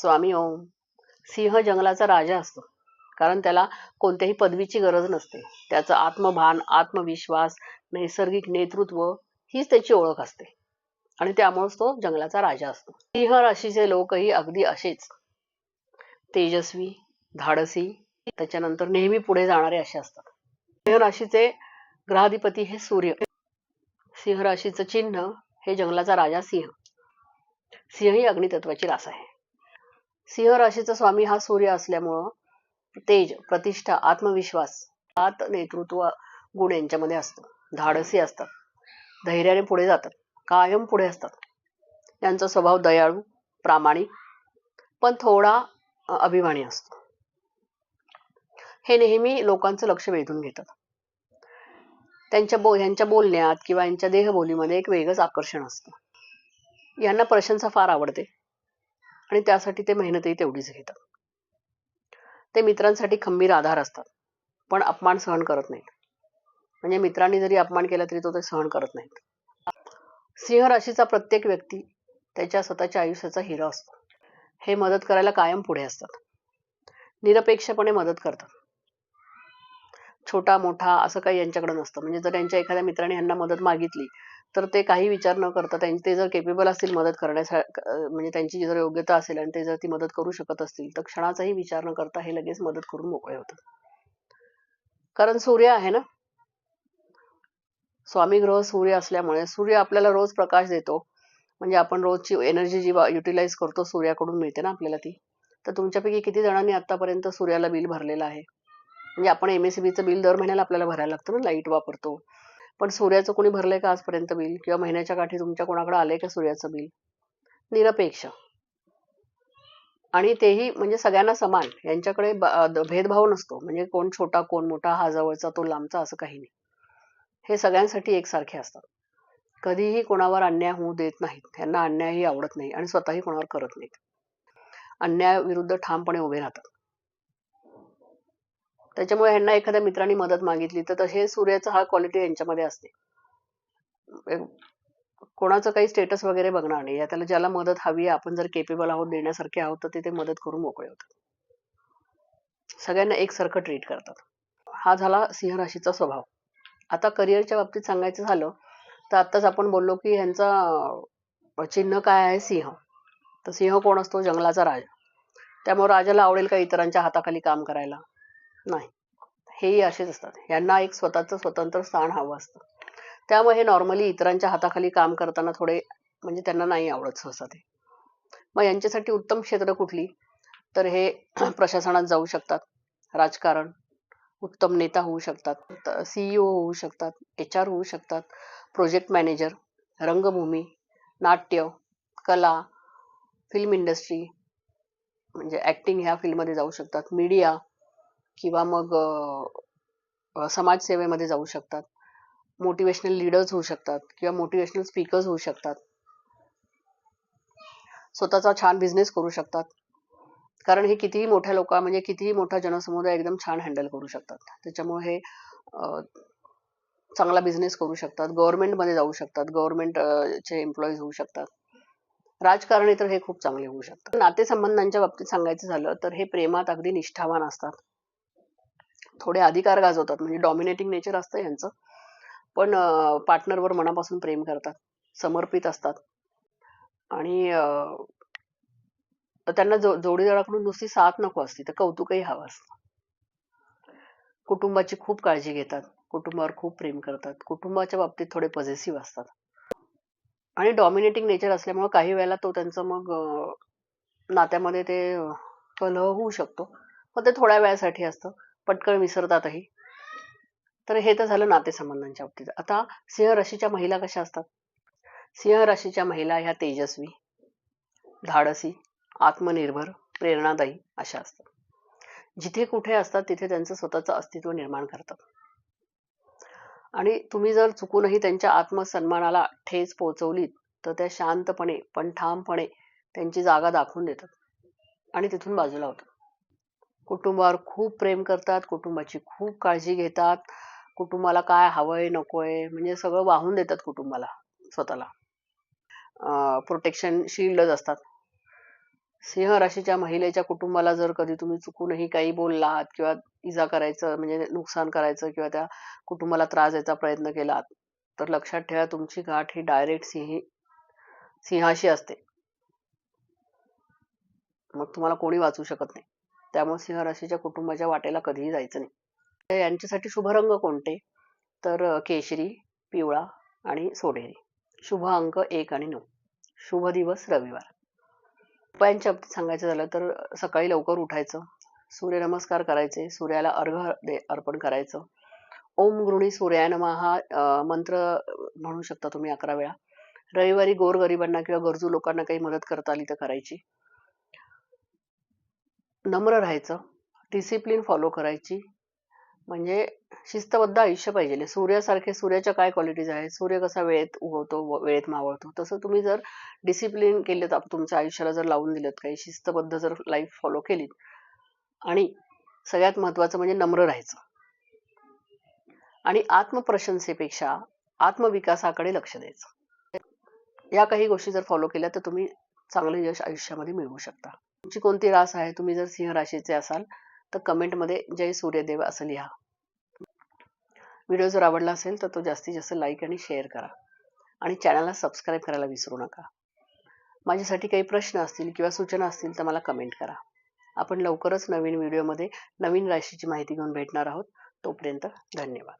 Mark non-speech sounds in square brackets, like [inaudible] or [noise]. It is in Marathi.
स्वामी ओम. सिंह जंगलाचा राजा असतो. कारण त्याला कोणत्याही पदवीची गरज नसते. त्याचं आत्मभान आत्मविश्वास नैसर्गिक नेतृत्व हीच त्याची ओळख असते. आणि त्यामुळेच तो जंगलाचा राजा असतो. सिंह राशीचे लोकही अगदी असेच. तेजस्वी धाडसी त्याच्यानंतर नेहमी पुढे जाणारे असे असतात. सिंह राशीचे ग्रहाधिपती हे सूर्य. सिंह राशीचं चिन्ह हे जंगलाचा राजा सिंह. सिंह ही अग्नितत्वाची रास आहे. सिंह राशीचा स्वामी हा सूर्य असल्यामुळं तेज प्रतिष्ठा आत्मविश्वास आत नेतृत्व गुण यांच्यामध्ये असतं. धाडसी असतात. धैर्याने पुढे जातात. कायम पुढे असतात. यांचा स्वभाव दयाळू प्रामाणिक पण थोडा अभिमानी असतो. हे नेहमी लोकांचं लक्ष वेधून घेतात. त्यांच्या बो यांच्या बोलण्यात किंवा यांच्या देहबोलीमध्ये एक वेगळंच आकर्षण असतं. यांना प्रशंसा फार आवडते. आणि त्यासाठी ते मेहनतही तेवढीच घेतात. ते मित्रांसाठी खंबीर आधार असतात पण अपमान सहन करत नाहीत. म्हणजे मित्रांनी जरी अपमान केला तरी तो ते सहन करत नाहीत. सिंह राशीचा प्रत्येक व्यक्ती त्याच्या स्वतःच्या आयुष्याचा हिरा असतो. हे मदत करायला कायम पुढे असतात. निरपेक्षपणे मदत करतात. छोटा मोठा असं काही यांच्याकडे नसतं. म्हणजे जर यांच्या एखाद्या मित्राने यांना मदत मागितली तर ते काही विचार न करता ते जर केपेबल असतील मदत करण्यासाठी म्हणजे त्यांची जर योग्यता असेल आणि ते जर ती मदत करू शकत असतील तर क्षणाचाही विचार न करता हे लगेच मदत करून मोकळे होतात. कारण सूर्य आहे ना? स्वामी ग्रह सूर्य असल्यामुळे सूर्य आपल्याला रोज प्रकाश देतो. म्हणजे आपण रोजची एनर्जी जी युटिलाइज करतो सूर्याकडून मिळते ना आपल्याला ती. तर तुमच्यापैकी किती जणांनी आतापर्यंत सूर्याला बिल भरलेलं आहे? म्हणजे आपण एम एस बिल दर महिन्याला आपल्याला भरायला लागतं ना? लाइट वापरतो. पण सूर्याचं कोणी भरलंय का आजपर्यंत बिल? किंवा महिन्याच्या काठी तुमच्या कोणाकडे आलंय का सूर्याचं बिल? निरपेक्ष. आणि तेही म्हणजे सगळ्यांना समान. यांच्याकडे भेदभाव नसतो. म्हणजे कोण छोटा कोण मोठा हा जवळचा तो लांबचा असं काही नाही. हे सगळ्यांसाठी एकसारखे असतात. कधीही कोणावर अन्याय होऊ देत नाहीत. त्यांना अन्यायही आवडत नाही आणि स्वतःही कोणावर करत नाहीत. अन्यायाविरुद्ध ठामपणे उभे राहतात. त्याच्यामुळे ह्यांना एखाद्या मित्राने मदत मागितली. तर हे सूर्याचा हा क्वालिटी यांच्यामध्ये असते. कोणाचं काही स्टेटस वगैरे बघणार नाही. या त्याला ज्याला मदत हवी आहे आपण जर केपेबल आहोत देण्यासारखे आहोत तर ते ते मदत करून मोकळे होतात. सगळ्यांना एकसारखं ट्रीट करतात. हा झाला सिंह राशीचा स्वभाव. आता करिअरच्या बाबतीत सांगायचं झालं तर आत्ताच आपण बोललो की ह्यांचा चिन्ह काय आहे सिंह? तर सिंह कोण असतो? जंगलाचा राजा. त्यामुळे राजाला आवडेल का इतरांच्या हाताखाली काम करायला? नाही. हेही असेच असतात. यांना एक स्वतःचं स्वतंत्र स्थान हवं असतं. त्यामुळे हे नॉर्मली इतरांच्या हाताखाली काम करताना थोडे म्हणजे त्यांना नाही आवडत सहसा ते. मग यांच्यासाठी उत्तम क्षेत्र कुठली? तर हे [clears throat] प्रशासनात जाऊ शकतात. राजकारण उत्तम नेता होऊ शकतात. सीईओ होऊ शकतात. एच आर होऊ शकतात. प्रोजेक्ट मॅनेजर रंगभूमी नाट्य कला फिल्म इंडस्ट्री म्हणजे ॲक्टिंग ह्या फील्डमध्ये जाऊ शकतात. मीडिया किंवा मग अ, समाजसेवेमध्ये जाऊ शकतात. मोटिवेशनल लीडर्स होऊ शकतात किंवा मोटिवेशनल स्पीकर्स होऊ शकतात. स्वतःचा छान बिझनेस करू शकतात. कारण हे कितीही मोठ्या लोक म्हणजे कितीही मोठा जनसमुदाय एकदम छान हँडल करू शकतात. त्याच्यामुळे हे अ, चांगला बिझनेस करू शकतात. गव्हर्नमेंटमध्ये जाऊ शकतात. गव्हर्नमेंट चे एम्प्लॉईज होऊ शकतात. राजकारणी तर हे खूप चांगले होऊ शकतात. नातेसंबंधांच्या बाबतीत सांगायचं झालं तर हे प्रेमात अगदी निष्ठावान असतात. थोडे अधिकार गाजवतात. म्हणजे डॉमिनेटिंग नेचर असतं यांचं पण पार्टनरवर मनापासून प्रेम करतात. समर्पित असतात. आणि त्यांना जो जोडीदाराकडून नुसती साथ नको असते तर कौतुकही हवं असतं. कुटुंबाची खूप काळजी घेतात. कुटुंबावर खूप प्रेम करतात. कुटुंबाच्या बाबतीत थोडे पॉझिटिव्ह असतात. आणि डॉमिनेटिंग नेचर असल्यामुळे काही वेळेला तो त्यांचं मग नात्यामध्ये ते कलह होऊ शकतो. पण ते थोड्या वेळासाठी असतं. पटकन विसरतातही. तर हे तर झालं नातेसंबंधांच्या बाबतीत. आता सिंह राशीच्या महिला कशा असतात? सिंह राशीच्या महिला ह्या तेजस्वी धाडसी आत्मनिर्भर प्रेरणादायी अशा असतात. जिथे कुठे असतात तिथे त्यांचं स्वतःचं अस्तित्व निर्माण करतात. आणि तुम्ही जर चुकूनही त्यांच्या आत्मसन्मानाला ठेच पोहोचवलीत तर त्या शांतपणे पण ठामपणे त्यांची जागा दाखवून देतात. आणि तिथून बाजूला होतात. कुटुंबावर खूप प्रेम करतात कुटुंबाची खूप काळजी घेतात. कुटुंबाला काय हवंय नकोय म्हणजे सगळं वाहून देतात कुटुंबाला स्वतःला. प्रोटेक्शन शिल्डच असतात. सिंह राशीच्या महिलेच्या कुटुंबाला जर कधी तुम्ही चुकूनही काही बोललात किंवा इजा करायचं म्हणजे नुकसान करायचं किंवा त्या कुटुंबाला त्रास द्यायचा प्रयत्न केलात तर लक्षात ठेवा तुमची गाठ ही डायरेक्ट सिंही सिंहाशी असते. मग तुम्हाला कोणी वाचू शकत नाही. त्यामुळे सिंहराशीच्या कुटुंबाच्या वाटेला कधीही जायचं नाही. तर यांच्यासाठी शुभ रंग कोणते? तर केशरी पिवळा आणि सोनेरी. शुभ अंक एक आणि नऊ. शुभ दिवस रविवार. उपायांच्या बाबतीत सांगायचं झालं तर सकाळी लवकर उठायचं सूर्यनमस्कार करायचे सूर्याला अर्घ दे अर्पण करायचं. ओम गृणी सूर्यानमा हा मंत्र म्हणू शकता तुम्ही अकरा वेळा. रविवारी गोरगरिबांना किंवा गरजू लोकांना काही मदत करता आली तर करायची. नम्र राहायचं डिसिप्लिन फॉलो करायची. म्हणजे शिस्तबद्ध आयुष्य पाहिजे. म्हणजे सूर्यासारखे सूर्याच्या काय क्वालिटीज आहेत सूर्य कसा वेळेत उगवतो वेळेत मावळतो. तसं तुम्ही जर डिसिप्लिन केले तर तुमच्या आयुष्याला जर लावून दिलं काही शिस्तबद्ध जर लाईफ फॉलो केली आणि सगळ्यात महत्वाचं म्हणजे नम्र राहायचं. आणि आत्मप्रशंसेपेक्षा आत्मविकासाकडे लक्ष द्यायचं. या काही गोष्टी जर फॉलो केल्या तर तुम्ही चांगले यश आयुष्यामध्ये मिळवू शकता. तुमची कोणती रास आहे? तुम्ही जर सिंह राशीचे असाल तर कमेंटमध्ये जय सूर्यदेव असं लिहा. व्हिडिओ जर आवडला असेल तर तो जास्तीत जास्त लाईक आणि शेअर करा. आणि चॅनलला सबस्क्राईब करायला विसरू नका. माझ्यासाठी काही प्रश्न असतील किंवा सूचना असतील तर मला कमेंट करा. आपण लवकरच नवीन व्हिडिओमध्ये नवीन राशीची माहिती घेऊन भेटणार आहोत. तोपर्यंत धन्यवाद.